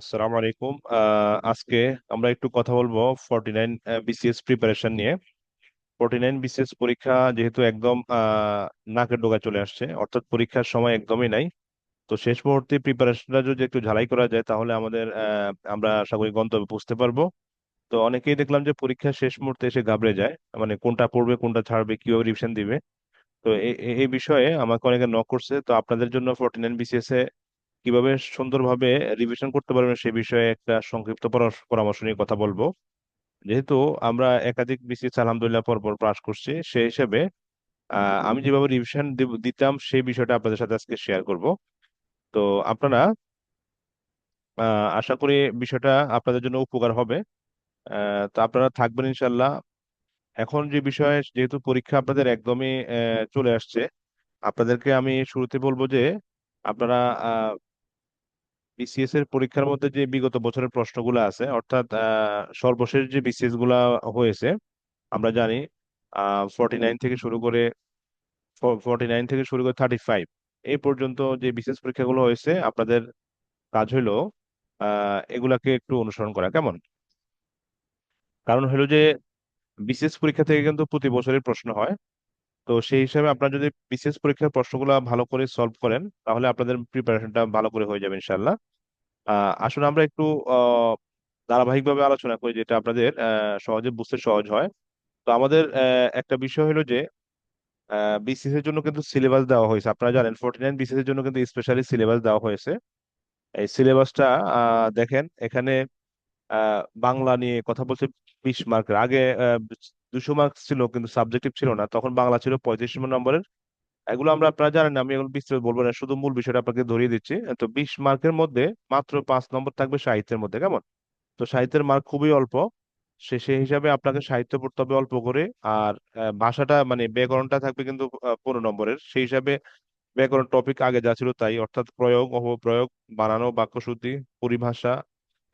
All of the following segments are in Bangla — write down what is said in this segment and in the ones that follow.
আসসালামু আলাইকুম। আজকে আমরা একটু কথা বলব ফর্টি নাইন বিসিএস প্রিপারেশন নিয়ে। ফর্টি নাইন বিসিএস পরীক্ষা যেহেতু একদম নাকের ডোগায় চলে আসছে, অর্থাৎ পরীক্ষার সময় একদমই নাই। তো শেষ মুহূর্তে প্রিপারেশনটা যদি একটু ঝালাই করা যায়, তাহলে আমাদের আমরা আশা করি গন্তব্যে পৌঁছতে পারব। তো অনেকেই দেখলাম যে পরীক্ষা শেষ মুহূর্তে এসে ঘাবড়ে যায় মানে কোনটা পড়বে, কোনটা ছাড়বে, কীভাবে রিভিশন দিবে। তো এই বিষয়ে আমাকে অনেকে নক করছে। তো আপনাদের জন্য ফর্টি নাইন বিসিএস এ কীভাবে সুন্দরভাবে রিভিশন করতে পারবেন সে বিষয়ে একটা সংক্ষিপ্ত পরামর্শ নিয়ে কথা বলব। যেহেতু আমরা একাধিক বিসিএস আলহামদুলিল্লাহ পরপর পাস করছি, সেই হিসেবে আমি যেভাবে রিভিশন দিতাম সেই বিষয়টা আপনাদের সাথে আজকে শেয়ার করব। তো আপনারা আশা করি বিষয়টা আপনাদের জন্য উপকার হবে। তো আপনারা থাকবেন ইনশাল্লাহ এখন যে বিষয়ে, যেহেতু পরীক্ষা আপনাদের একদমই চলে আসছে, আপনাদেরকে আমি শুরুতে বলব যে, আপনারা বিসিএস এর পরীক্ষার মধ্যে যে বিগত বছরের প্রশ্নগুলো আছে, অর্থাৎ সর্বশেষ যে বিসিএসগুলা হয়েছে, আমরা জানি ফর্টি নাইন থেকে শুরু করে ফর্টি নাইন থেকে শুরু করে থার্টি ফাইভ এই পর্যন্ত যে বিসিএস পরীক্ষাগুলো হয়েছে, আপনাদের কাজ হলো এগুলাকে একটু অনুসরণ করা। কেমন? কারণ হলো যে বিসিএস পরীক্ষা থেকে কিন্তু প্রতি বছরের প্রশ্ন হয়। তো সেই হিসাবে আপনারা যদি বিসিএস পরীক্ষার প্রশ্নগুলো ভালো করে সলভ করেন, তাহলে আপনাদের প্রিপারেশনটা ভালো করে হয়ে যাবে ইনশাল্লাহ আসলে আমরা একটু ধারাবাহিকভাবে আলোচনা করি যেটা আপনাদের সহজে বুঝতে সহজ হয়। তো আমাদের একটা বিষয় হলো যে বিসিএস এর জন্য কিন্তু সিলেবাস দেওয়া হয়েছে। আপনারা জানেন ফোর্টি নাইন বিসিএস এর জন্য কিন্তু স্পেশালি সিলেবাস দেওয়া হয়েছে। এই সিলেবাসটা দেখেন, এখানে বাংলা নিয়ে কথা বলছে বিশ মার্কের আগে দুশো মার্ক ছিল কিন্তু সাবজেক্টিভ ছিল না তখন বাংলা ছিল পঁয়ত্রিশ নম্বরের। এগুলো আমরা আপনারা জানেন আমি এগুলো বিস্তারিত বলব না শুধু মূল বিষয়টা আপনাকে ধরিয়ে দিচ্ছি। তো বিশ মার্কের মধ্যে মাত্র পাঁচ নম্বর থাকবে সাহিত্যের মধ্যে কেমন? তো সাহিত্যের মার্ক খুবই অল্প সে সেই হিসাবে আপনাকে সাহিত্য পড়তে হবে অল্প করে আর ভাষাটা মানে ব্যাকরণটা থাকবে কিন্তু পনেরো নম্বরের। সেই হিসাবে ব্যাকরণ টপিক আগে যা ছিল তাই অর্থাৎ প্রয়োগ অপপ্রয়োগ বানানো বাক্যশুদ্ধি পরিভাষা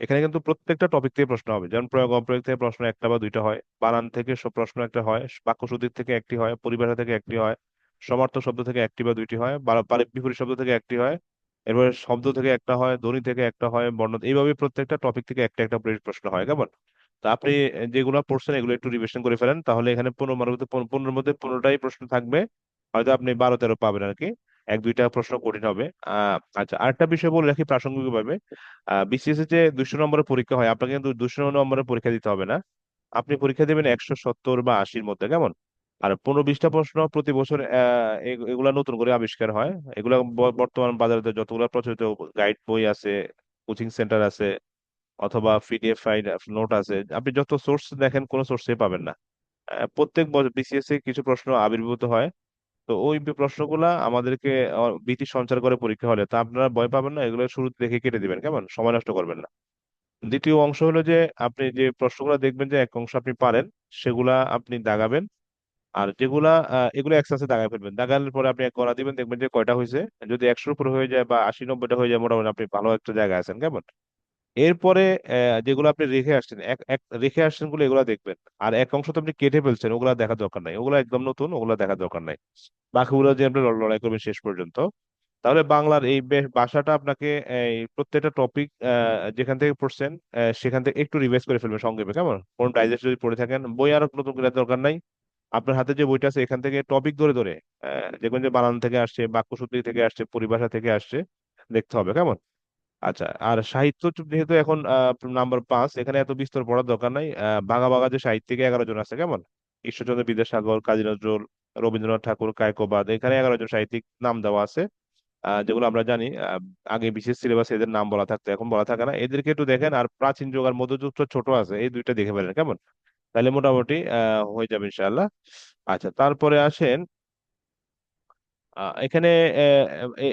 এখানে কিন্তু প্রত্যেকটা টপিক থেকে প্রশ্ন হবে। যেমন প্রয়োগ, অপ্রয়োগ থেকে প্রশ্ন একটা বা দুইটা হয়। বানান থেকে সব প্রশ্ন একটা হয়। বাক্যশুদ্ধি থেকে একটি হয়। পরিভাষা থেকে একটি হয়। সমার্থক শব্দ থেকে একটি বা দুইটি হয়। বিপরীত শব্দ থেকে একটি হয়। এরপরে শব্দ থেকে একটা হয়, ধ্বনি থেকে একটা হয়, বর্ণ এইভাবে প্রত্যেকটা টপিক থেকে একটা একটা প্রশ্ন হয়, কেমন? তা আপনি যেগুলো পড়ছেন এগুলো একটু রিভিশন করে ফেলেন। তাহলে এখানে পনেরো মার্কের মধ্যে মধ্যে পনেরোটাই প্রশ্ন থাকবে। হয়তো আপনি বারো, তেরো পাবেন আর কি এক, দুইটা প্রশ্ন কঠিন হবে। আচ্ছা আরেকটা বিষয় বলে রাখি প্রাসঙ্গিকভাবে। বিসিএস যে দুশো নম্বরের পরীক্ষা হয়, আপনাকে কিন্তু দুশো নম্বরের পরীক্ষা দিতে হবে না। আপনি পরীক্ষা দেবেন একশো সত্তর বা আশির মধ্যে, কেমন? আর পনেরো বিশটা প্রশ্ন প্রতি বছর এগুলা নতুন করে আবিষ্কার হয়। এগুলা বর্তমান বাজারে যতগুলো প্রচলিত গাইড বই আছে, কোচিং সেন্টার আছে, অথবা পিডিএফ ফাইল, নোট আছে, আপনি যত সোর্স দেখেন কোনো সোর্সে পাবেন না। প্রত্যেক বিসিএস এ কিছু প্রশ্ন আবির্ভূত হয়। তো ওই প্রশ্নগুলা আমাদেরকে ভীতি সঞ্চার করে পরীক্ষা হলে, তা আপনারা ভয় পাবেন না, এগুলো শুরু দেখে কেটে দিবেন, কেমন? সময় নষ্ট করবেন না। দ্বিতীয় অংশ হলো যে, আপনি যে প্রশ্নগুলো দেখবেন যে এক অংশ আপনি পারেন, সেগুলা আপনি দাগাবেন। আর যেগুলা এগুলো একসাথে দাগায় ফেলবেন। দাগানোর পরে আপনি গণা দিবেন, দেখবেন যে কয়টা হয়েছে যদি একশোর উপর হয়ে যায় বা আশি, নব্বইটা হয়ে যায়, মোটামুটি আপনি ভালো একটা জায়গায় আছেন, কেমন? এরপরে যেগুলো আপনি রেখে আসছেন, এক রেখে আসছেনগুলো এগুলো দেখবেন। আর এক অংশ তো আপনি কেটে ফেলছেন, ওগুলো দেখার দরকার নাই। ওগুলো একদম নতুন, ওগুলো দেখার দরকার নাই। বাকিগুলো যে আপনি লড়- লড়াই করবেন শেষ পর্যন্ত। তাহলে বাংলার এই ভাষাটা আপনাকে, এই প্রত্যেকটা টপিক যেখান থেকে পড়ছেন সেখান থেকে একটু রিভাইজ করে ফেলবেন সংক্ষেপে কেমন? কোন ডাইজেস্ট যদি পড়ে থাকেন, বই আরও নতুন করে দরকার নাই। আপনার হাতে যে বইটা আছে, এখান থেকে টপিক ধরে ধরে দেখবেন যে বানান থেকে আসছে বাক্যসূত্র থেকে আসছে, পরিভাষা থেকে আসছে, দেখতে হবে, কেমন? আচ্ছা আর সাহিত্য যেহেতু এখন নাম্বার পাঁচ, এখানে এত বিস্তর পড়ার দরকার নাই। বাঘা বাঘা যে সাহিত্যিক এগারো জন আছে, কেমন? ঈশ্বরচন্দ্র বিদ্যাসাগর, কাজী নজরুল, রবীন্দ্রনাথ ঠাকুর কায়কোবাদ এখানে এগারো জন সাহিত্যিক নাম দেওয়া আছে যেগুলো আমরা জানি আগে বিশেষ সিলেবাসে এদের নাম বলা থাকতো, এখন বলা থাকে না। এদেরকে একটু দেখেন, আর প্রাচীন যুগ আর মধ্যযুগ ছোট আছে, এই দুইটা দেখে ফেলেন, কেমন? তাহলে মোটামুটি আহ হয়ে যাবে ইনশাআল্লাহ। আচ্ছা তারপরে আসেন এখানে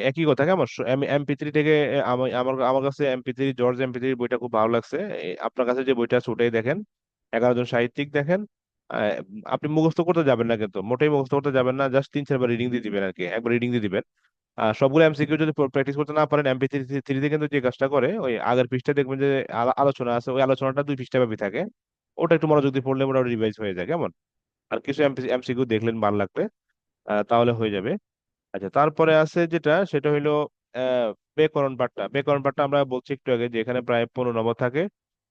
একই কথা। কেমন? এমপি থ্রি থেকে আমি, আমার আমার কাছে MP three, George MP three বইটা খুব ভালো লাগছে। আপনার কাছে যে বইটা আছে ওটাই দেখেন। এগারো জন সাহিত্যিক দেখেন। আপনি মুখস্থ করতে যাবেন না কিন্তু, মোটেই মুখস্থ করতে যাবেন না। জাস্ট তিন, চারবার রিডিং দিয়ে দিবেন আর কি একবার রিডিং দিয়ে দিবেন। সবগুলো এমসিকিউ যদি প্র্যাকটিস করতে না পারেন এমপি থ্রি থ্রিতে কিন্তু যে কাজটা করে, ওই আগের পৃষ্ঠা দেখবেন যে আলোচনা আছে, ওই আলোচনাটা দুই পৃষ্ঠা ব্যাপী থাকে। ওটা একটু মনোযোগ দিয়ে পড়লে মোটামুটি রিভাইজ হয়ে যায়। কেমন? আর কিছু এমসিকিউ দেখলেন ভালো লাগবে। তাহলে হয়ে যাবে। আচ্ছা তারপরে আছে যেটা সেটা হইল আহ, ব্যাকরণ পাঠটা ব্যাকরণ পাঠটা আমরা বলছি একটু আগে যে এখানে প্রায় পনেরো নম্বর থাকে।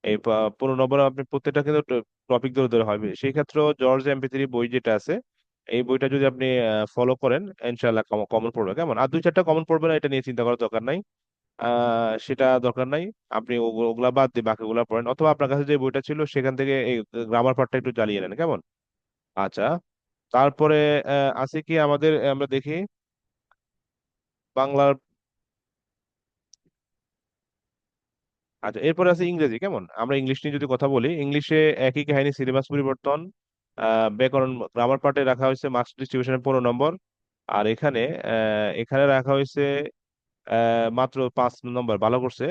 এই পনেরো নম্বর আপনি প্রত্যেকটা কিন্তু টপিক ধরে ধরে হবে সেই ক্ষেত্রে জর্জ এমপি থ্রি বই যেটা আছে এই বইটা যদি আপনি ফলো করেন ইনশাল্লাহ কমন পড়বে। কেমন? আর দুই চারটা কমন পড়বে না এটা নিয়ে চিন্তা করার দরকার নাই। সেটা দরকার নাই। আপনি ওগু- ওগুলা বাদ দিয়ে বাকিগুলা পড়েন। অথবা আপনার কাছে যে বইটা ছিল সেখান থেকে এই গ্রামার পার্টটা একটু চালিয়ে নেন। কেমন? আচ্ছা তারপরে আছে কি আমাদের আমরা দেখি বাংলার আচ্ছা এরপরে আছে ইংরেজি, কেমন? আমরা ইংলিশ নিয়ে যদি কথা বলি, ইংলিশে একই কাহিনী সিলেবাস পরিবর্তন ব্যাকরণ গ্রামার পার্টে রাখা হয়েছে মার্কস ডিস্ট্রিবিউশনে পনেরো নম্বর, আর এখানে এখানে রাখা হয়েছে মাত্র পাঁচ নম্বর, ভালো করছে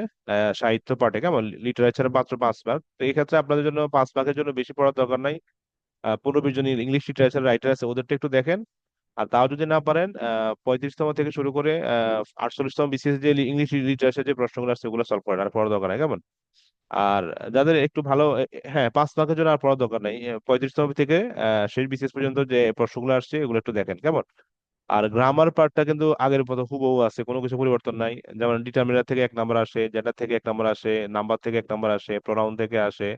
সাহিত্য পার্টে কেমন? লিটারেচারে মাত্র পাঁচ মার্ক তো এই ক্ষেত্রে আপনাদের জন্য পাঁচ মার্কের জন্য বেশি পড়ার দরকার নাই পনেরো, বিশ জন ইংলিশ লিটারেচার রাইটার আছে, ওদেরটা একটু দেখেন আর তাও যদি না পারেন পঁয়ত্রিশতম থেকে শুরু করে আটচল্লিশতম বিসিএস যে ইংলিশ লিটারেচার যে প্রশ্নগুলো আছে ওগুলো সলভ করেন, আর পড়ার দরকার নাই, কেমন? আর যাদের একটু ভালো হ্যাঁ পাঁচ মার্কের জন্য আর পড়ার দরকার নাই পঁয়ত্রিশতম থেকে শেষ বিসিএস পর্যন্ত যে প্রশ্নগুলো আসছে, এগুলো একটু দেখেন, কেমন? আর গ্রামার পার্টটা কিন্তু আগের মতো হুবহু আছে, কোনো কিছু পরিবর্তন নাই, যেমন ডিটারমিনার থেকে এক নাম্বার আসে জেন্ডার থেকে এক নাম্বার আসে নাম্বার থেকে এক নাম্বার আসে প্রোনাউন থেকে আসে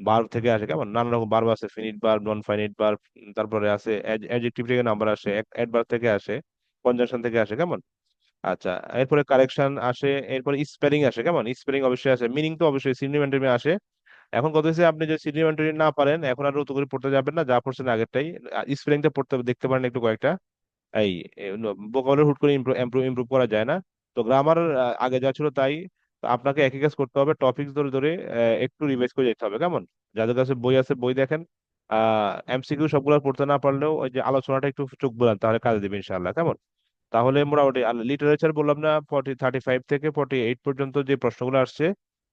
ভার্ব থেকে আসে, কেমন? নানা রকম ভার্ব আছে finite verb non finite verb তারপরে আছে অ্যাডজেক্টিভ থেকে নাম্বার আসে অ্যাডভার্ব থেকে আসে কনজাংশন থেকে আসে, কেমন? আচ্ছা এরপরে কারেকশন আসে, এরপরে স্পেলিং আসে, কেমন? স্পেলিং অবশ্যই আসে মিনিং তো অবশ্যই সিগনিফিকেন্ট আসে। এখন কথা হচ্ছে, আপনি যদি সিগনিফিকেন্ট না পারেন, এখন আর নতুন করে পড়তে যাবেন না, যা পড়ছেন আগেরটাই স্পেলিংটা পড়তে দেখতে পারেন একটু কয়েকটা। এই ভোকাবুলারি হুট করে ইমপ্রুভ ইমপ্রুভ করা যায় না। তো গ্রামার আগে যা ছিল তাই আপনাকে একই কাজ করতে হবে টপিক ধরে ধরে একটু রিভাইজ করে যেতে হবে, কেমন? যাদের কাছে বই আছে, বই দেখেন এমসিকিউ সবগুলো পড়তে না পারলেও ওই যে আলোচনাটা একটু চোখ বোলান, তাহলে কাজে দিবে ইনশাআল্লাহ, কেমন? তাহলে মোটামুটি লিটারেচার বললাম না ফর্টি থার্টি ফাইভ থেকে ফর্টি এইট পর্যন্ত যে প্রশ্নগুলো আসছে,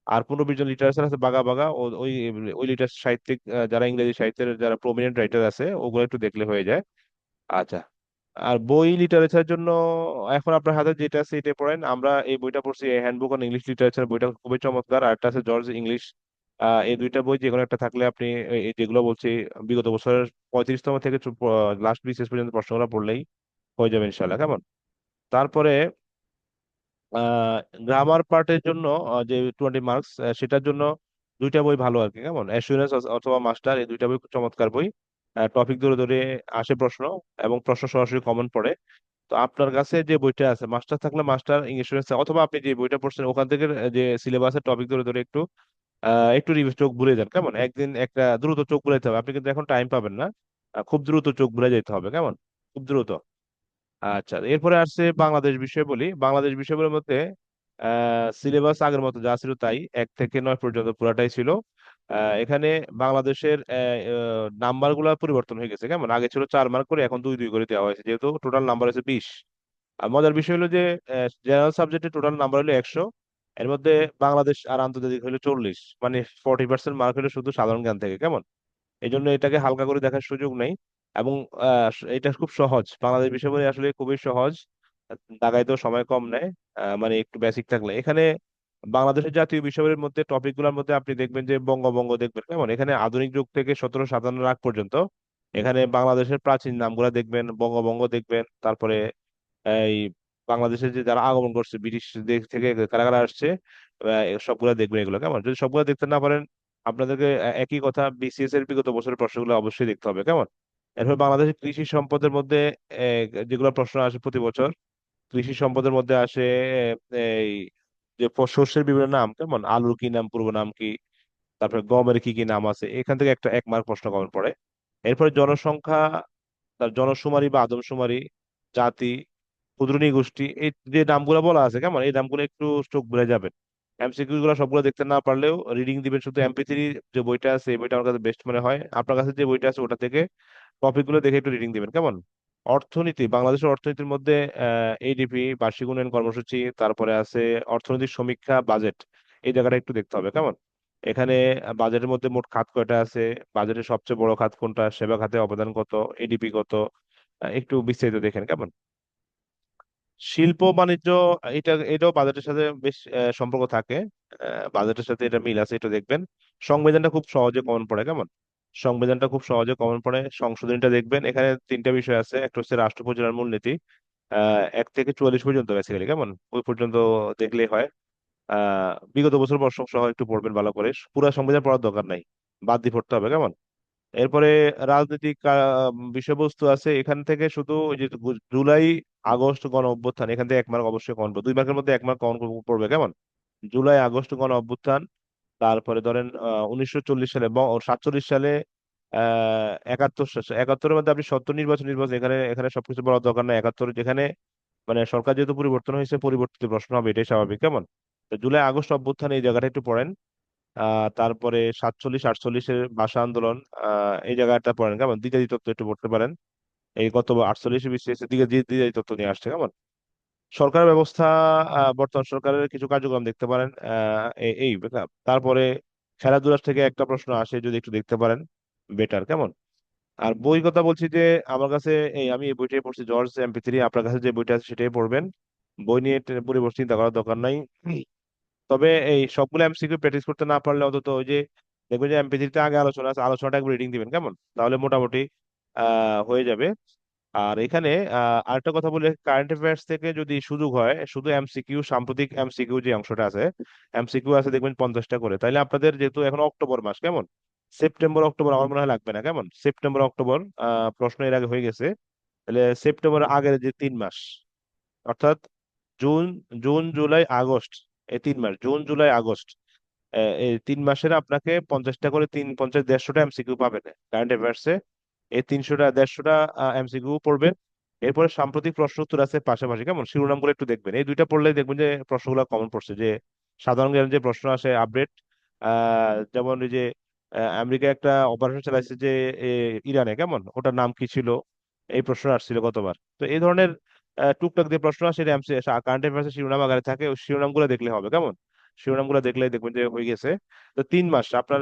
আর পনেরো বিশ জন লিটারেচার আছে বাগা বাগা ওই ওই লিটার সাহিত্যিক যারা ইংরেজি সাহিত্যের যারা প্রমিনেন্ট রাইটার আছে, ওগুলো একটু দেখলে হয়ে যায়। আচ্ছা আর বই লিটারেচার জন্য এখন আপনার হাতে যেটা আছে এটা পড়েন। আমরা এই বইটা পড়ছি হ্যান্ডবুক অন ইংলিশ লিটারেচার বইটা খুবই চমৎকার। আর একটা আছে জর্জ ইংলিশ এই দুইটা বই যে কোনো একটা থাকলে আপনি যেগুলো বলছি, বিগত বছরের পঁয়ত্রিশতম থেকে লাস্ট বিসিএস পর্যন্ত প্রশ্নগুলো পড়লেই হয়ে যাবে ইনশাল্লাহ কেমন? তারপরে গ্রামার পার্টের জন্য যে টোয়েন্টি মার্কস সেটার জন্য দুইটা বই ভালো আর কি। কেমন? অ্যাসুরেন্স অথবা মাস্টার এই দুইটা বই চমৎকার বই। টপিক ধরে ধরে আসে প্রশ্ন এবং প্রশ্ন সরাসরি কমন পড়ে। তো আপনার কাছে যে বইটা আছে মাস্টার থাকলে মাস্টার ইংলিশ অথবা আপনি যে বইটা পড়ছেন, ওখান থেকে যে সিলেবাসের টপিক ধরে ধরে একটু একটু চোখ ভুলে যান কেমন? একদিন একটা দ্রুত চোখ বুলাইতে হবে। আপনি কিন্তু এখন টাইম পাবেন না। খুব দ্রুত চোখ বুলে যেতে হবে। কেমন? খুব দ্রুত। আচ্ছা এরপরে আসছে বাংলাদেশ বিষয় বলি। বাংলাদেশ বিষয়গুলোর মধ্যে সিলেবাস আগের মতো যা ছিল তাই, এক থেকে নয় পর্যন্ত পুরাটাই ছিল। এখানে বাংলাদেশের নাম্বারগুলা পরিবর্তন হয়ে গেছে। কেমন? আগে ছিল চার মার্ক করে, এখন দুই দুই করে দেওয়া হয়েছে। যেহেতু টোটাল নাম্বার হচ্ছে বিশ। আর মজার বিষয় হলো যে জেনারেল সাবজেক্টে টোটাল নাম্বার হলো একশো। এর মধ্যে বাংলাদেশ আর আন্তর্জাতিক হলো চল্লিশ। মানে ফোর্টি পার্সেন্ট মার্ক হলো শুধু সাধারণ জ্ঞান থেকে, কেমন? এই জন্য এটাকে হালকা করে দেখার সুযোগ নেই। এবং এটা খুব সহজ। বাংলাদেশ বিষয় বলে আসলে খুবই সহজ। দাগাইতেও সময় কম নেয়। মানে একটু বেসিক থাকলে। এখানে বাংলাদেশের জাতীয় বিষয়ের মধ্যে টপিকগুলোর মধ্যে আপনি দেখবেন যে বঙ্গবঙ্গ দেখবেন। কেমন? এখানে আধুনিক যুগ থেকে সতেরো সাতান্ন আগ পর্যন্ত এখানে বাংলাদেশের প্রাচীন নামগুলা দেখবেন বঙ্গবঙ্গ দেখবেন, তারপরে এই বাংলাদেশের যে যারা আগমন করছে, ব্রিটিশ দেশ থেকে কারা কারা আসছে সবগুলা দেখবেন এগুলো। কেমন? যদি সবগুলা দেখতে না পারেন, আপনাদেরকে একই কথা বিসিএস এর বিগত বছরের প্রশ্নগুলো অবশ্যই দেখতে হবে। কেমন? এরপর বাংলাদেশের কৃষি সম্পদের মধ্যে যেগুলো প্রশ্ন আসে প্রতি বছর, কৃষি সম্পদের মধ্যে আসে এই যে শস্যের বিভিন্ন নাম, কেমন? আলুর কি নাম, পূর্ব নাম কি? তারপরে গমের কি কি নাম আছে? এখান থেকে একটা এক মার্ক প্রশ্ন কমন পড়ে। এরপরে জনসংখ্যা, তার জনশুমারি বা আদমশুমারি জাতি ক্ষুদ্র গোষ্ঠী, এই যে নামগুলো বলা আছে, কেমন? এই নামগুলো একটু চোখ বুলে যাবেন। এমসিকিউ গুলো সবগুলো দেখতে না পারলেও রিডিং দিবেন শুধু এমপি থ্রি যে বইটা আছে, এই বইটা আমার কাছে বেস্ট মনে হয়। আপনার কাছে যে বইটা আছে, ওটা থেকে টপিকগুলো দেখে একটু রিডিং দিবেন, কেমন? অর্থনীতি, বাংলাদেশের অর্থনীতির মধ্যে এডিপি বার্ষিক উন্নয়ন কর্মসূচি, তারপরে আছে অর্থনৈতিক সমীক্ষা, বাজেট। এই জায়গাটা একটু দেখতে হবে, কেমন? এখানে বাজেটের মধ্যে মোট খাত কয়টা আছে? বাজেটের সবচেয়ে বড় খাত কোনটা? সেবা খাতে অবদান কত? এডিপি কত? একটু বিস্তারিত দেখেন, কেমন? শিল্প, বাণিজ্য এটা এটাও বাজেটের সাথে বেশ সম্পর্ক থাকে। বাজেটের সাথে এটা মিল আছে, এটা দেখবেন। সংবিধানটা খুব সহজে কমন পড়ে, কেমন? সংবিধানটা খুব সহজে কমন পড়ে। সংশোধনীটা দেখবেন, এখানে তিনটা বিষয় আছে। একটা হচ্ছে রাষ্ট্র পরিচালনার মূলনীতি। এক থেকে চুয়াল্লিশ পর্যন্ত বেসিক্যালি কেমন? ওই পর্যন্ত দেখলেই হয়। বিগত বছর প্রশ্ন সহ একটু পড়বেন ভালো করে। পুরো সংবিধান পড়ার দরকার নাই। বাদ দিয়ে পড়তে হবে, কেমন? এরপরে রাজনৈতিক বিষয়বস্তু আছে। এখান থেকে শুধু যে জুলাই, আগস্ট গণ অভ্যুত্থান। এখান থেকে এক মার্ক অবশ্যই কমন পড়বে। দুই মার্কের মধ্যে এক মার্ক কমন পড়বে, কেমন? জুলাই, আগস্ট গণ অভ্যুত্থান। তারপরে ধরেন উনিশশো চল্লিশ সালে সাতচল্লিশ সালে একাত্তর একাত্তরের মধ্যে আপনি সত্তর নির্বাচন নির্বাচন এখানে এখানে সবকিছু বলার দরকার নাই। একাত্তর যেখানে মানে সরকার যেহেতু পরিবর্তন হয়েছে, পরিবর্তিত প্রশ্ন হবে, এটাই স্বাভাবিক, কেমন? জুলাই, আগস্ট অভ্যুত্থান, এই জায়গাটা একটু পড়েন। তারপরে সাতচল্লিশ, আটচল্লিশের ভাষা আন্দোলন এই জায়গাটা পড়েন, কেমন? দ্বিতীয় তত্ত্ব একটু পড়তে পারেন। এই গত আটচল্লিশে বিসিএস দিকে দ্বিতীয় তত্ত্ব নিয়ে আসছে, কেমন? সরকার ব্যবস্থা বর্তমান সরকারের কিছু কার্যক্রম দেখতে পারেন এই তারপরে খেলাধুলার থেকে একটা প্রশ্ন আসে, যদি একটু দেখতে পারেন, বেটার, কেমন? আর বই কথা বলছি যে, আমার কাছে এই, আমি এই বইটাই পড়ছি জর্জ এমপি থ্রি আপনার কাছে যে বইটা আছে সেটাই পড়বেন। বই নিয়ে পরিবর্তন চিন্তা করার দরকার নাই। তবে এই সবগুলো এমসিকিউ প্র্যাকটিস করতে না পারলে অন্তত ওই যে, দেখবেন যে এমপি থ্রিতে আগে আলোচনা আছে, আলোচনাটা একবার রিডিং দিবেন, কেমন? তাহলে মোটামুটি, আহ, হয়ে যাবে। আর এখানে আহ, আরেকটা কথা বলে কারেন্ট অ্যাফেয়ার্স থেকে যদি সুযোগ হয় শুধু এমসিকিউ সাম্প্রতিক এমসিকিউ যে অংশটা আছে এমসিকিউ আছে দেখবেন পঞ্চাশটা করে। তাইলে আপনাদের যেহেতু এখন অক্টোবর মাস কেমন? সেপ্টেম্বর অক্টোবর আমার মনে হয় লাগবে না কেমন? সেপ্টেম্বর অক্টোবর আহ প্রশ্ন এর আগে হয়ে গেছে। তাহলে সেপ্টেম্বর আগের যে তিন মাস অর্থাৎ জুন জুন জুলাই আগস্ট এই তিন মাস জুন জুলাই আগস্ট এই তিন মাসের আপনাকে পঞ্চাশটা করে তিন পঞ্চাশ দেড়শোটা এমসিকিউ পাবেন কারেন্ট অ্যাফেয়ার্সে এই তিনশোটা, দেড়শোটা এমসিকিউ এরপরে সাম্প্রতিক প্রশ্ন উত্তর আছে পাশাপাশি। কেমন? শিরোনামগুলো একটু দেখবেন। এই দুইটা পড়লে দেখবেন যে প্রশ্নগুলো কমন পড়ছে। যে সাধারণ জ্ঞানের যে প্রশ্ন আসে আপডেট যেমন এই যে আমেরিকা একটা অপারেশন চালাইছে যে ইরানে, কেমন? ওটার নাম কি ছিল? এই প্রশ্ন আসছিল গতবার। তো এই ধরনের টুকটাক যে প্রশ্ন আসে কারেন্ট অ্যাফেয়ার্স শিরোনাম আকারে থাকে, ওই শিরোনামগুলো দেখলে হবে। কেমন? শিরোনামগুলো দেখলে দেখবেন যে হয়ে গেছে। তো তিন মাস আপনার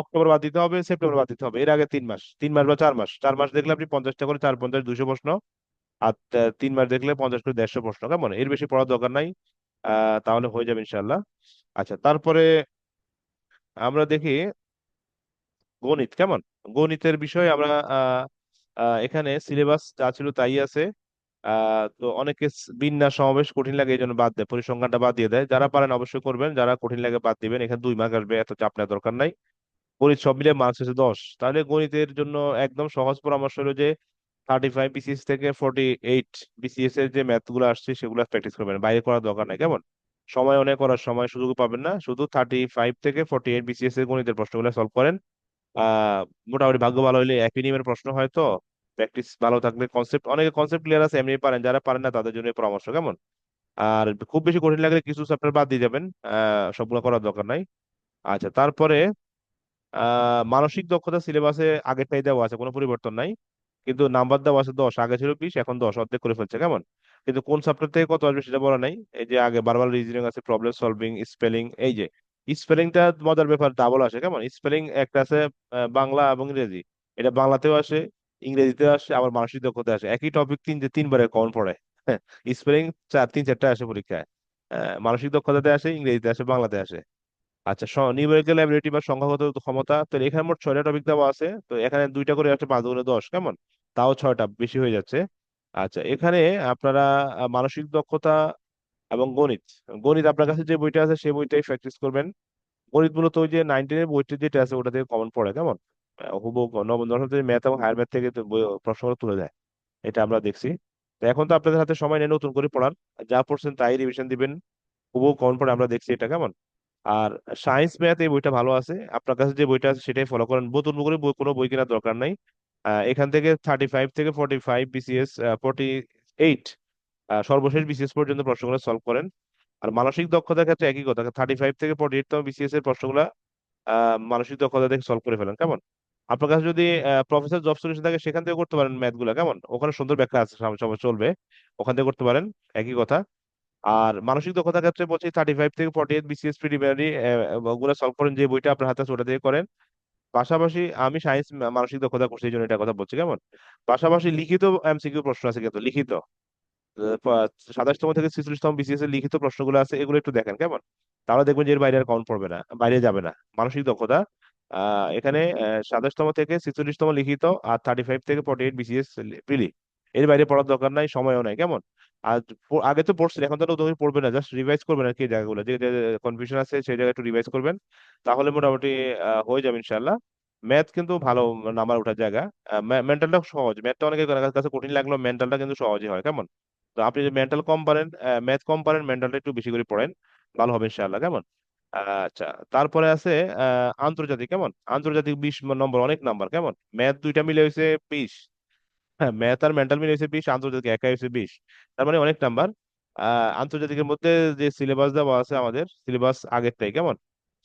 অক্টোবর বাদ দিতে হবে, সেপ্টেম্বর বাদ দিতে হবে। এর আগে তিন মাস তিন মাস বা চার মাস। চার মাস দেখলে আপনি পঞ্চাশটা করে চার, পঞ্চাশ, দুশো প্রশ্ন। আর তিন মাস দেখলে পঞ্চাশ করে দেড়শো প্রশ্ন। কেমন? এর বেশি পড়ার দরকার নাই। তাহলে হয়ে যাবে ইনশাল্লাহ আচ্ছা তারপরে আমরা দেখি গণিত। কেমন? গণিতের বিষয়ে আমরা এখানে সিলেবাস যা ছিল তাই আছে। তো অনেকে বিন্যাস সমাবেশ কঠিন লাগে এই জন্য বাদ দেয়, পরিসংখ্যানটা বাদ দিয়ে দেয়। যারা পারেন অবশ্যই করবেন, যারা কঠিন লাগে বাদ দিবেন। এখানে দুই মার্ক আসবে, এত চাপ নেওয়ার দরকার নাই। গণিত সব মিলে মার্কস হচ্ছে দশ। তাহলে গণিতের জন্য একদম সহজ পরামর্শ হলো যে থার্টি ফাইভ বিসিএস থেকে ফোর্টি এইট বিসিএস এর যে ম্যাথগুলো আসছে, সেগুলো প্র্যাকটিস করবেন। বাইরে করার দরকার নাই, কেমন? সময় অনেক করার সময় সুযোগ পাবেন না। শুধু থার্টি ফাইভ থেকে ফোর্টি এইট বিসিএস এর গণিতের প্রশ্নগুলো সলভ করেন। আহ মোটামুটি ভাগ্য ভালো হলে একই নিয়মের প্রশ্ন হয় তো। প্র্যাকটিস ভালো থাকলে কনসেপ্ট অনেকে কনসেপ্ট ক্লিয়ার আছে, এমনি পারেন, যারা পারেন না, তাদের জন্য পরামর্শ, কেমন? আর খুব বেশি কঠিন লাগলে কিছু চ্যাপ্টার বাদ দিয়ে যাবেন সবগুলো করার দরকার নাই। আচ্ছা তারপরে মানসিক দক্ষতা সিলেবাসে আগেরটাই দেওয়া আছে, কোনো পরিবর্তন নাই। কিন্তু নাম্বার দেওয়া আছে দশ, আগে ছিল বিশ, এখন দশ, অর্ধেক করে ফেলছে, কেমন? কিন্তু কোন চ্যাপ্টার থেকে কত আসবে সেটা বলা নাই। এই যে আগে বারবার রিজনিং আছে প্রবলেম সলভিং স্পেলিং এই যে স্পেলিংটা মজার ব্যাপার ডাবল আসে, কেমন? স্পেলিং একটা আছে বাংলা এবং ইংরেজি। এটা বাংলাতেও আসে ইংরেজিতেও আসে আবার মানসিক দক্ষতা আসে। একই টপিক তিন তিনবারে কমন পড়ে। স্পেলিং চার তিন চারটা আসে পরীক্ষায়। আহ, মানসিক দক্ষতাতে আসে ইংরেজিতে আসে বাংলাতে আসে। আচ্ছা নিউমেরিক্যাল অ্যাবিলিটি বা সংখ্যাগত ক্ষমতা তো এখানে মোট ছয়টা টপিক দেওয়া আছে। তো এখানে দুইটা করে আছে পাঁচ গুণে দশ কেমন? তাও ছয়টা বেশি হয়ে যাচ্ছে। আচ্ছা এখানে আপনারা মানসিক দক্ষতা এবং গণিত। গণিত আপনার কাছে যে বইটা আছে সেই বইটাই প্র্যাকটিস করবেন। গণিত মূলত ওই যে নাইন টেনের বইটা যেটা আছে ওটা থেকে কমন পড়ে কেমন? হুবহু নবম, দশম ম্যাথ এবং হায়ার ম্যাথ থেকে প্রশ্নগুলো তুলে দেয়। এটা আমরা দেখছি। তো এখন তো আপনাদের হাতে সময় নেই নতুন করে পড়ার। যা পড়ছেন তাই রিভিশন দিবেন। হুবহু কমন পড়ে আমরা দেখছি এটা, কেমন? আর সায়েন্স ম্যাথ এই বইটা ভালো আছে। আপনার কাছে যে বইটা আছে সেটাই ফলো করেন। নতুন করে কোনো বই কেনার দরকার নাই। এখান থেকে থার্টি ফাইভ থেকে forty five BCS forty eight সর্বশেষ বিসিএস পর্যন্ত প্রশ্নগুলো সলভ করেন। আর মানসিক দক্ষতার ক্ষেত্রে একই কথা। থার্টি ফাইভ থেকে ফোর্টি এইট তম বিসিএস এর প্রশ্নগুলো মানসিক দক্ষতা থেকে সলভ করে ফেলেন, কেমন? আপনার কাছে যদি প্রফেসর জব সলিউশন থাকে সেখান থেকে করতে পারেন ম্যাথগুলা কেমন? ওখানে সুন্দর ব্যাখ্যা আছে সব সব চলবে। ওখান থেকে করতে পারেন একই কথা। আর মানসিক দক্ষতার ক্ষেত্রে বলছি থার্টি ফাইভ থেকে ফর্টি এইট বিসিএস প্রিলিমিনারি ওগুলো সলভ করেন যে বইটা আপনার হাতে আছে ওটা দিয়ে করেন। পাশাপাশি আমি সায়েন্স মানসিক দক্ষতা করছি এই জন্য এটা কথা বলছি কেমন? পাশাপাশি লিখিত এমসিকিউ প্রশ্ন আছে কিন্তু লিখিত। সাতাশতম থেকে ছেচল্লিশতম বিসিএস এর লিখিত প্রশ্নগুলো আছে এগুলো একটু দেখেন কেমন? তাহলে দেখবেন যে এর বাইরে আর কাউন্ট পড়বে না বাইরে যাবে না। মানসিক দক্ষতা এখানে সাতাশতম থেকে ছেচল্লিশতম লিখিত আর থার্টি ফাইভ থেকে ফর্টি এইট বিসিএস প্রিলি এর বাইরে পড়ার দরকার নাই, সময়ও নাই, কেমন? আর আগে তো পড়ছেন এখন তো করে পড়বেন না জাস্ট রিভাইজ করবেন আর কি জায়গাগুলো, যে কনফিউশন আছে সেই জায়গায় একটু রিভাইজ করবেন, তাহলে মোটামুটি হয়ে যাবে ইনশাল্লাহ ম্যাথ কিন্তু ভালো নাম্বার ওঠার জায়গা মেন্টালটা সহজ ম্যাথটা অনেকের কাছে কঠিন লাগলেও মেন্টালটা কিন্তু সহজই হয়, কেমন? তো আপনি যদি মেন্টাল কম পারেন ম্যাথ কম পারেন মেন্টালটা একটু বেশি করে পড়েন, ভালো হবে ইনশাল্লাহ কেমন? আচ্ছা তারপরে আছে আহ, আন্তর্জাতিক কেমন? আন্তর্জাতিক বিশ নম্বর অনেক নাম্বার কেমন? ম্যাথ দুইটা মিলে হয়েছে বিশ। হ্যাঁ ম্যাথ আর মেন্টাল মিলে হয়েছে বিশ আন্তর্জাতিক একা হয়েছে বিশ। তার মানে অনেক নাম্বার। আহ আন্তর্জাতিকের মধ্যে যে সিলেবাস দেওয়া আছে আমাদের সিলেবাস আগেরটাই কেমন?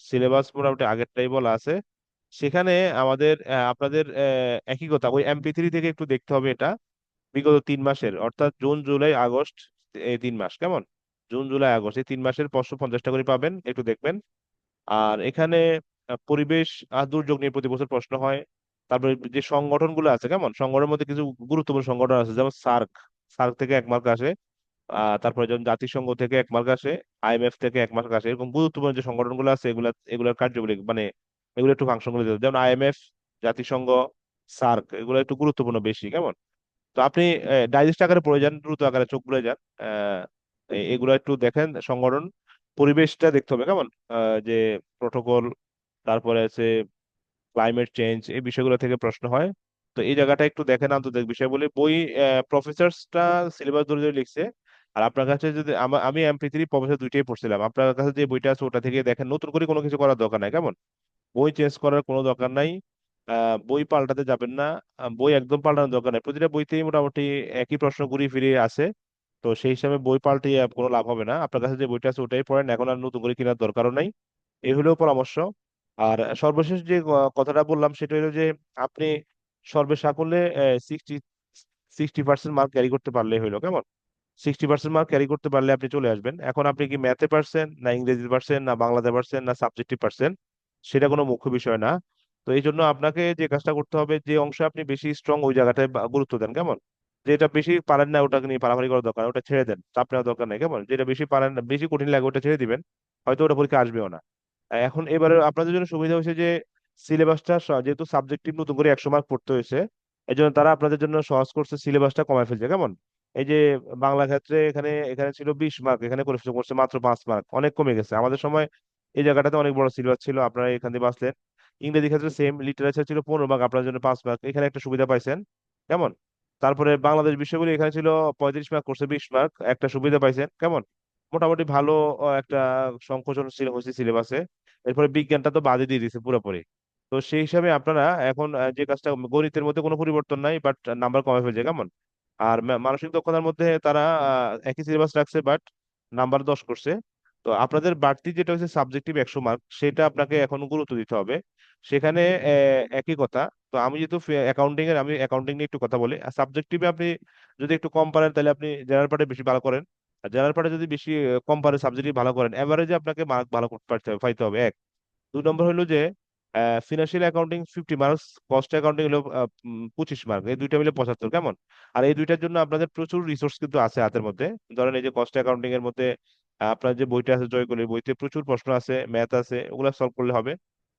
সিলেবাস মোটামুটি আগেরটাই বলা আছে। সেখানে আমাদের আহ, আপনাদের আহ, একই কথা ওই এমপি থ্রি থেকে একটু দেখতে হবে এটা। বিগত তিন মাসের অর্থাৎ জুন জুলাই আগস্ট এই তিন মাস কেমন? জুন, জুলাই, আগস্ট, এই তিন মাসের পাঁচশো পঞ্চাশটা করে পাবেন, একটু দেখবেন। আর এখানে পরিবেশ আর দুর্যোগ নিয়ে প্রতি বছর প্রশ্ন হয়। তারপরে যে সংগঠনগুলো আছে, কেমন? সংগঠনের মধ্যে কিছু গুরুত্বপূর্ণ সংগঠন আছে, যেমন সার্ক। সার্ক থেকে এক মার্ক আসে তারপরে যেমন জাতিসংঘ থেকে এক মার্ক আসে আইএমএফ থেকে এক মার্ক আসে, এরকম গুরুত্বপূর্ণ যে সংগঠনগুলো আছে, এগুলা, এগুলোর কার্যবলী মানে এগুলো একটু ফাংশনগুলো দিতে। যেমন আইএমএফ জাতিসংঘ, সার্ক, এগুলো একটু গুরুত্বপূর্ণ বেশি, কেমন? তো আপনি ডাইজেস্ট আকারে পড়ে যান, দ্রুত আকারে চোখ বুলে যান এগুলো একটু দেখেন, সংগঠন পরিবেশটা দেখতে হবে, কেমন? যে প্রোটোকল, তারপরে আছে ক্লাইমেট চেঞ্জ, এই বিষয়গুলো থেকে প্রশ্ন হয়। তো এই জায়গাটা একটু দেখেন আন্তর্জাতিক বিষয় বলে। বই প্রফেসরসটা সিলেবাস ধরে ধরে লিখছে। আর আপনার কাছে যদি, আমা- এমপি থ্রি প্রফেসর দুইটাই পড়ছিলাম। আপনার কাছে যে বইটা আছে ওটা থেকে দেখেন, নতুন করে কোনো কিছু করার দরকার নাই, কেমন? বই চেঞ্জ করার কোনো দরকার নাই। বই পাল্টাতে যাবেন না। বই একদম পাল্টানোর দরকার নাই। প্রতিটা বইতেই মোটামুটি একই প্রশ্ন ঘুরিয়ে ফিরিয়ে আছে তো সেই হিসাবে বই পাল্টিয়ে কোনো লাভ হবে না। আপনার কাছে যে বইটা আছে ওটাই পড়েন। এখন আর নতুন করে কেনার দরকারও নাই। এই হলো পরামর্শ। আর সর্বশেষ যে কথাটা বললাম সেটা হলো যে আপনি সর্বসাকুল্যে sixty sixty percent mark carry করতে পারলে হইল কেমন? সিক্সটি পার্সেন্ট মার্ক ক্যারি করতে পারলে আপনি চলে আসবেন। এখন আপনি কি ম্যাথে পারছেন, না ইংরেজি পারছেন, না বাংলাতে পারছেন, না সাবজেক্টিভ পারছেন, সেটা কোনো মুখ্য বিষয় না। তো এই জন্য আপনাকে যে কাজটা করতে হবে, যে অংশে আপনি বেশি স্ট্রং ওই জায়গাটায় গুরুত্ব দেন। কেমন? যেটা বেশি পারেন না ওটাকে নিয়ে পারামারি করার দরকার, ওটা ছেড়ে দেন, চাপ নেওয়ার দরকার নেই, কেমন? যেটা বেশি পারেন না, বেশি কঠিন লাগে ওটা ছেড়ে দিবেন, হয়তো ওটা পরীক্ষা আসবেও না। এখন এবারে আপনাদের জন্য সুবিধা হয়েছে যে, সিলেবাসটা যেহেতু সাবজেক্টিভ নতুন করে একশো মার্ক পড়তে হয়েছে এই জন্য তারা আপনাদের জন্য সহজ করছে সিলেবাসটা কমায় ফেলছে, কেমন? এই যে বাংলা ক্ষেত্রে এখানে এখানে ছিল বিশ মার্ক, এখানে করে করছে মাত্র পাঁচ মার্ক, অনেক কমে গেছে। আমাদের সময় এই জায়গাটাতে অনেক বড় সিলেবাস ছিল, আপনারা এখান দিয়ে বাঁচলেন। ইংরেজি ক্ষেত্রে সেম লিটারেচার ছিল পনেরো মার্ক আপনার জন্য পাঁচ মার্ক, এখানে একটা সুবিধা পাইছেন, কেমন? তারপরে বাংলাদেশ বিষয়গুলো এখানে ছিল পঁয়ত্রিশ মার্ক করছে বিশ মার্ক একটা সুবিধা পাইছেন। কেমন? মোটামুটি ভালো একটা সংকোচন হয়েছে সিলেবাসে। এরপরে বিজ্ঞানটা তো বাদে দিয়ে দিয়েছে পুরোপুরি। তো সেই হিসাবে আপনারা এখন যে কাজটা, গণিতের মধ্যে কোনো পরিবর্তন নাই বাট নাম্বার কমে ফেলছে, কেমন? আর মানসিক দক্ষতার মধ্যে তারা একই সিলেবাস রাখছে বাট নাম্বার দশ করছে। তো আপনাদের বাড়তি যেটা হচ্ছে সাবজেক্টিভ একশো মার্ক সেটা আপনাকে এখন গুরুত্ব দিতে হবে। সেখানে একই কথা তো আমি যেহেতু অ্যাকাউন্টিং এর, আমি অ্যাকাউন্টিং নিয়ে একটু কথা বলি। আর সাবজেক্টিভে আপনি যদি একটু কম পারেন, তাহলে আপনি জেনারেল পার্টে বেশি ভালো করেন। আর জেনারেল পার্টে যদি বেশি কম পারেন সাবজেক্টিভ ভালো করেন এভারেজে আপনাকে মার্ক ভালো করতে পারতে হবে এক। দুই নম্বর হলো যে financial accounting fifty marks cost accounting হলো পঁচিশ মার্ক এই দুইটা মিলে পঁচাত্তর, কেমন? আর এই দুইটার জন্য আপনাদের প্রচুর রিসোর্স কিন্তু আছে হাতের মধ্যে। ধরেন এই যে কস্ট অ্যাকাউন্টিং এর মধ্যে আপনার যে বইটা আছে জয়গুলির বইতে প্রচুর প্রশ্ন আছে ম্যাথ আছে, ওগুলো সলভ করলে হবে।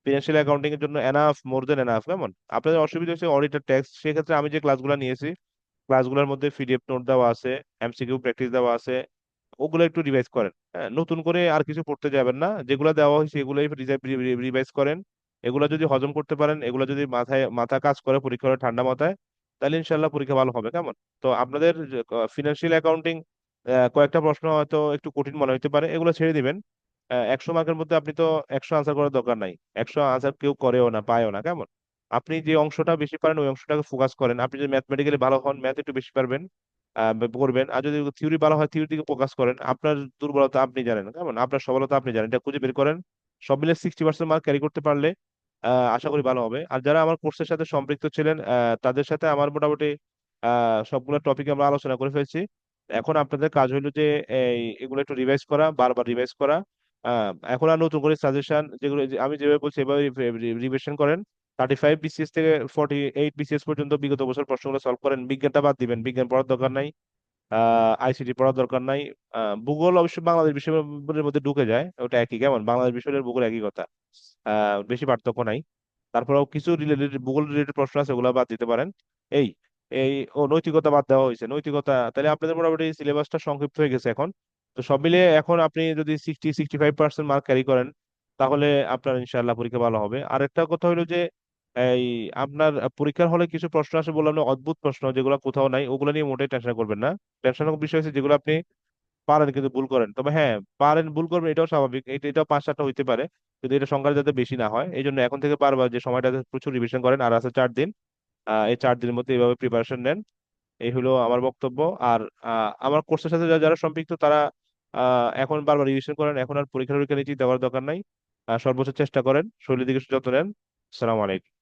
ফিনান্সিয়াল অ্যাকাউন্টিং এর জন্য এনাফ মোর দেন এনাফ কেমন? আপনাদের অসুবিধা হচ্ছে অডিটর ট্যাক্স সেক্ষেত্রে আমি যে ক্লাসগুলো নিয়েছি ক্লাসগুলোর মধ্যে পিডিএফ নোট দেওয়া আছে এমসিকিউ প্র্যাকটিস দেওয়া আছে ওগুলো একটু রিভাইজ করেন। হ্যাঁ, নতুন করে আর কিছু পড়তে যাবেন না যেগুলো দেওয়া হয়েছে এগুলোই রিভাইজ করেন। এগুলো যদি হজম করতে পারেন এগুলো যদি মাথায় মাথা কাজ করে পরীক্ষা ঠান্ডা মাথায় তাহলে ইনশাল্লাহ পরীক্ষা ভালো হবে কেমন? তো আপনাদের ফিনান্সিয়াল অ্যাকাউন্টিং কয়েকটা প্রশ্ন হয়তো একটু কঠিন মনে হতে পারে এগুলো ছেড়ে দিবেন। একশো মার্কের মধ্যে আপনি তো একশো আনসার করার দরকার নাই। একশো আনসার কেউ করেও না, পায়ও না, কেমন? আপনি যে অংশটা বেশি পারেন, ওই অংশটাকে ফোকাস করেন। আপনি যদি ম্যাথমেটিক্যালি ভালো হন ম্যাথ একটু বেশি পারবেন করবেন। আর যদি থিওরি ভালো হয় থিওরির দিকে ফোকাস করেন, আপনার দুর্বলতা আপনি জানেন, কেমন? আপনার সবলতা আপনি জানেন, এটা খুঁজে বের করেন। সব মিলে সিক্সটি পার্সেন্ট মার্ক ক্যারি করতে পারলে আশা করি ভালো হবে। আর যারা আমার কোর্সের সাথে সম্পৃক্ত ছিলেন তাদের সাথে আমার মোটামুটি সবগুলো টপিক আমরা আলোচনা করে ফেলছি। এখন আপনাদের কাজ হলো যে এগুলো একটু রিভাইজ করা, বারবার রিভাইজ করা। এখন আর নতুন করে সাজেশন যেগুলো আমি যেভাবে বলছি, এভাবে রিভিশন করেন। থার্টি ফাইভ বিসিএস থেকে ফর্টি এইট বিসিএস পর্যন্ত বিগত বছর প্রশ্নগুলো সলভ করেন। বিজ্ঞানটা বাদ দিবেন। বিজ্ঞান পড়ার দরকার নাই আইসিটি পড়ার দরকার নাই। ভূগোল অবশ্য বাংলাদেশ বিষয়ের মধ্যে ঢুকে যায়, ওটা একই কেমন? বাংলাদেশ বিষয়ের ভূগোল একই কথা। বেশি পার্থক্য নাই। তারপরেও কিছু রিলেটেড ভূগোল রিলেটেড প্রশ্ন আছে, ওগুলো বাদ দিতে পারেন। এই এই, ও নৈতিকতা বাদ দেওয়া হয়েছে। নৈতিকতা, তাহলে আপনাদের মোটামুটি সিলেবাসটা সংক্ষিপ্ত হয়ে গেছে এখন। তো সব মিলিয়ে এখন আপনি যদি sixty sixty five percent mark carry করেন, তাহলে আপনার ইনশাআল্লাহ পরীক্ষা ভালো হবে। আর একটা কথা হলো যে, এই আপনার পরীক্ষার হলে কিছু প্রশ্ন আসে বললাম অদ্ভুত প্রশ্ন যেগুলো কোথাও নাই, ওগুলো নিয়ে মোটেই টেনশন করবেন না। টেনশনের বিষয় হচ্ছে যেগুলো আপনি পারেন কিন্তু ভুল করেন। তবে হ্যাঁ পারেন, ভুল করবেন, এটাও স্বাভাবিক। এটা এটাও পাঁচ সাতটা হইতে পারে, কিন্তু এটা সংখ্যাটা যাতে বেশি না হয় এই জন্য এখন থেকে পারবা যে সময়টাতে প্রচুর রিভিশন করেন, আর আছে চার দিন। এই চার দিনের মধ্যে এইভাবে প্রিপারেশন নেন। এই হলো আমার বক্তব্য। আর আমার কোর্সের সাথে যারা সম্পৃক্ত, তারা এখন বারবার রিভিশন করেন, এখন আর পরীক্ষা টরীক্ষা নিয়ে দেওয়ার দরকার নাই। সর্বোচ্চ চেষ্টা করেন, শরীরের দিকে যত্ন নেন। সালাম আলাইকুম।